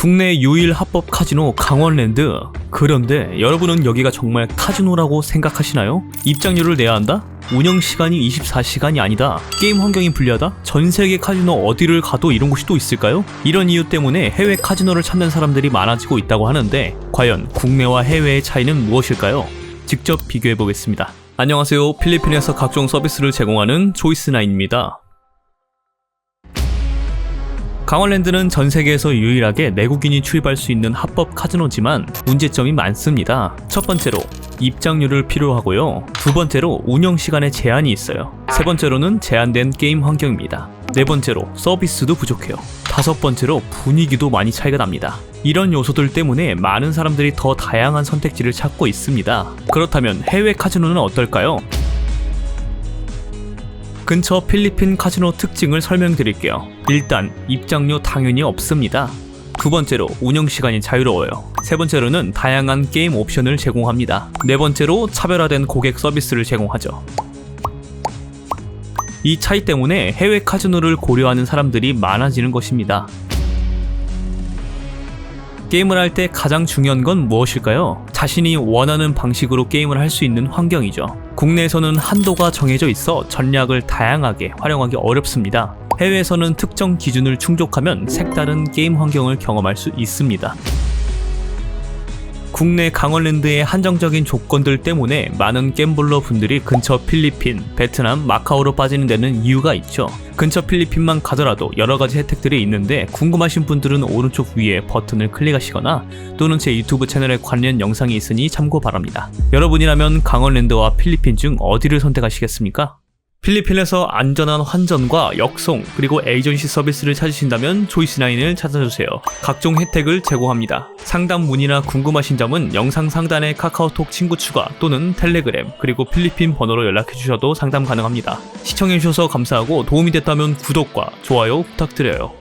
국내 유일 합법 카지노 강원랜드. 그런데 여러분은 여기가 정말 카지노라고 생각하시나요? 입장료를 내야 한다? 운영 시간이 24시간이 아니다. 게임 환경이 불리하다? 전 세계 카지노 어디를 가도 이런 곳이 또 있을까요? 이런 이유 때문에 해외 카지노를 찾는 사람들이 많아지고 있다고 하는데 과연 국내와 해외의 차이는 무엇일까요? 직접 비교해 보겠습니다. 안녕하세요. 필리핀에서 각종 서비스를 제공하는 조이스나인입니다. 강원랜드는 전 세계에서 유일하게 내국인이 출입할 수 있는 합법 카지노지만 문제점이 많습니다. 첫 번째로 입장료를 필요로 하고요. 두 번째로 운영 시간에 제한이 있어요. 세 번째로는 제한된 게임 환경입니다. 네 번째로 서비스도 부족해요. 다섯 번째로 분위기도 많이 차이가 납니다. 이런 요소들 때문에 많은 사람들이 더 다양한 선택지를 찾고 있습니다. 그렇다면 해외 카지노는 어떨까요? 근처 필리핀 카지노 특징을 설명드릴게요. 일단 입장료 당연히 없습니다. 두 번째로 운영 시간이 자유로워요. 세 번째로는 다양한 게임 옵션을 제공합니다. 네 번째로 차별화된 고객 서비스를 제공하죠. 이 차이 때문에 해외 카지노를 고려하는 사람들이 많아지는 것입니다. 게임을 할 때 가장 중요한 건 무엇일까요? 자신이 원하는 방식으로 게임을 할 수 있는 환경이죠. 국내에서는 한도가 정해져 있어 전략을 다양하게 활용하기 어렵습니다. 해외에서는 특정 기준을 충족하면 색다른 게임 환경을 경험할 수 있습니다. 국내 강원랜드의 한정적인 조건들 때문에 많은 갬블러 분들이 근처 필리핀, 베트남, 마카오로 빠지는 데는 이유가 있죠. 근처 필리핀만 가더라도 여러 가지 혜택들이 있는데 궁금하신 분들은 오른쪽 위에 버튼을 클릭하시거나 또는 제 유튜브 채널에 관련 영상이 있으니 참고 바랍니다. 여러분이라면 강원랜드와 필리핀 중 어디를 선택하시겠습니까? 필리핀에서 안전한 환전과 역송 그리고 에이전시 서비스를 찾으신다면 조이스나인을 찾아주세요. 각종 혜택을 제공합니다. 상담 문의나 궁금하신 점은 영상 상단의 카카오톡 친구 추가 또는 텔레그램 그리고 필리핀 번호로 연락해 주셔도 상담 가능합니다. 시청해 주셔서 감사하고 도움이 됐다면 구독과 좋아요 부탁드려요.